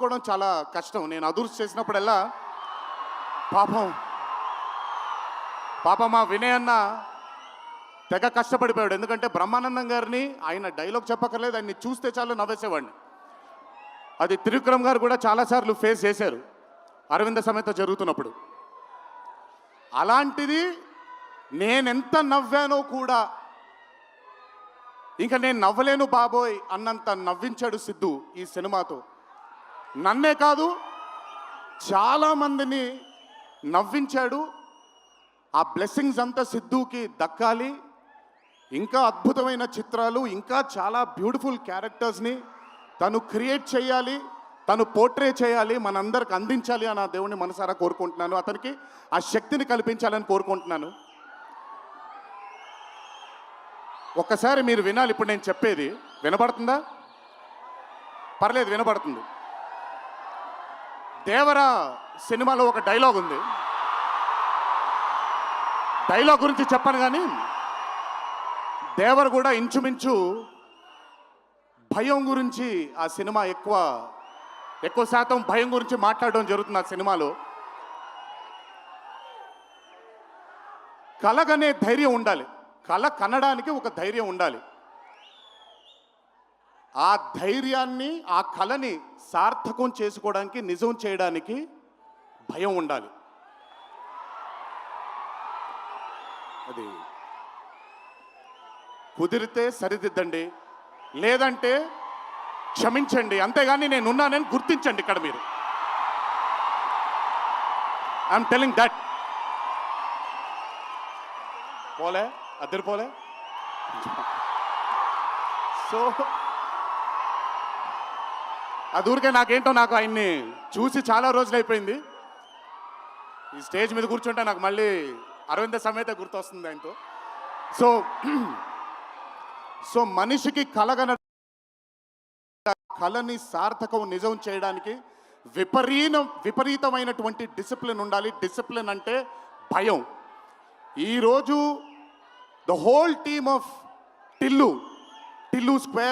కూడా చాలా కష్టం. నేను అదుర్స్ చేసినప్పుడల్లా పాపం పాపం మా వినయ్ అన్న తెగ కష్టపడిపోయాడు. ఎందుకంటే బ్రహ్మానందం గారిని ఆయన డైలాగ్ చెప్పక్కర్లేదు ఆయన్ని చూస్తే చాలు నవ్వేసేవాడిని. అది త్రివిక్రమ్ గారు కూడా చాలాసార్లు ఫేస్ చేశారు అరవింద సమేత జరుగుతున్నప్పుడు. అలాంటిది నేనెంత నవ్వానో కూడా ఇంకా నేను నవ్వలేను బాబోయ్ అన్నంత నవ్వించాడు సిద్ధు ఈ సినిమాతో. నన్నే కాదు చాలామందిని నవ్వించాడు. ఆ బ్లెస్సింగ్స్ అంతా సిద్ధుకి దక్కాలి. ఇంకా అద్భుతమైన చిత్రాలు ఇంకా చాలా బ్యూటిఫుల్ క్యారెక్టర్స్ని తను క్రియేట్ చేయాలి తను పోర్ట్రే చేయాలి మనందరికి అందించాలి అని ఆ దేవుణ్ణి మనసారా కోరుకుంటున్నాను. అతనికి ఆ శక్తిని కల్పించాలని కోరుకుంటున్నాను. ఒక్కసారి మీరు వినాలి ఇప్పుడు నేను చెప్పేది. వినపడుతుందా పర్లేదు వినపడుతుంది దేవరా సినిమాలో ఒక డైలాగ్ ఉంది. డైలాగ్ గురించి చెప్పను కానీ దేవర కూడా ఇంచుమించు భయం గురించి ఆ సినిమా ఎక్కువ ఎక్కువ శాతం భయం గురించి మాట్లాడడం జరుగుతుంది ఆ సినిమాలో. కలగనే ధైర్యం ఉండాలి. కళ కనడానికి ఒక ధైర్యం ఉండాలి. ఆ ధైర్యాన్ని ఆ కళని సార్థకం చేసుకోవడానికి నిజం చేయడానికి భయం ఉండాలి. అది కుదిరితే సరిదిద్దండి. లేదంటే క్షమించండి. అంతేగాని నేను ఉన్నానని గుర్తించండి ఇక్కడ మీరు. ఐఎమ్ టెలింగ్ దట్ పోలే? అద్దరు పోలే సో అది ఊరికే నాకేంటో నాకు ఆయన్ని చూసి చాలా రోజులు అయిపోయింది. ఈ స్టేజ్ మీద కూర్చుంటే నాకు మళ్ళీ అరవింద సమేత గుర్తొస్తుంది ఆయనతో. సో సో మనిషికి కలగన కళని సార్థకం నిజం చేయడానికి విపరీతం విపరీతమైనటువంటి డిసిప్లిన్ ఉండాలి. డిసిప్లిన్ అంటే భయం. ఈరోజు the whole team of Tillu Tillu square